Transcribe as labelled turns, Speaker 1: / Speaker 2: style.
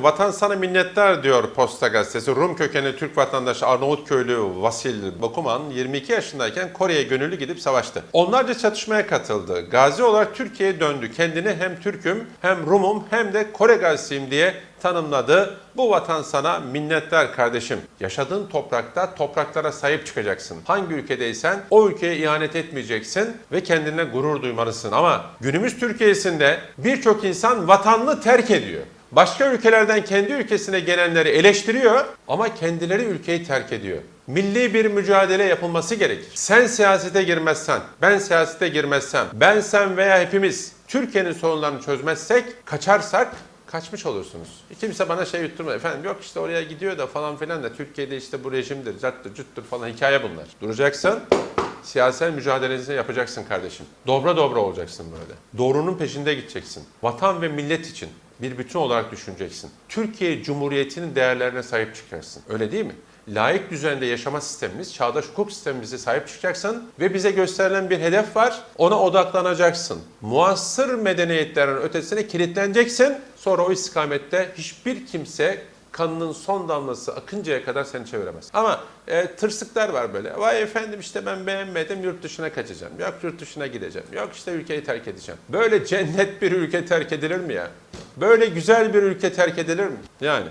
Speaker 1: Vatan sana minnettar diyor Posta Gazetesi. Rum kökenli Türk vatandaşı Arnavutköylü Vasil Bakuman 22 yaşındayken Kore'ye gönüllü gidip savaştı. Onlarca çatışmaya katıldı. Gazi olarak Türkiye'ye döndü. Kendini hem Türk'üm hem Rum'um hem de Kore gazisiyim diye tanımladı. Bu vatan sana minnettar kardeşim. Yaşadığın toprakta topraklara sahip çıkacaksın. Hangi ülkedeysen o ülkeye ihanet etmeyeceksin ve kendine gurur duymalısın. Ama günümüz Türkiye'sinde birçok insan vatanını terk ediyor. Başka ülkelerden kendi ülkesine gelenleri eleştiriyor ama kendileri ülkeyi terk ediyor. Milli bir mücadele yapılması gerekir. Sen siyasete girmezsen, ben siyasete girmezsem, ben sen veya hepimiz Türkiye'nin sorunlarını çözmezsek, kaçarsak kaçmış olursunuz. Kimse bana şey yutturma efendim yok işte oraya gidiyor da falan filan da Türkiye'de işte bu rejimdir, carttır, cüttür falan hikaye bunlar. Duracaksın, siyasal mücadelenizi yapacaksın kardeşim. Dobra dobra olacaksın böyle. Doğrunun peşinde gideceksin. Vatan ve millet için bir bütün olarak düşüneceksin. Türkiye Cumhuriyeti'nin değerlerine sahip çıkacaksın. Öyle değil mi? Layık düzende yaşama sistemimiz, çağdaş hukuk sistemimize sahip çıkacaksın ve bize gösterilen bir hedef var. Ona odaklanacaksın. Muasır medeniyetlerin ötesine kilitleneceksin. Sonra o istikamette hiçbir kimse kanının son damlası akıncaya kadar seni çeviremez. Ama e, tırsıklar var böyle. Vay efendim işte ben beğenmedim yurt dışına kaçacağım. Yok yurt dışına gideceğim. Yok işte ülkeyi terk edeceğim. Böyle cennet bir ülke terk edilir mi ya? Böyle güzel bir ülke terk edilir mi? Yani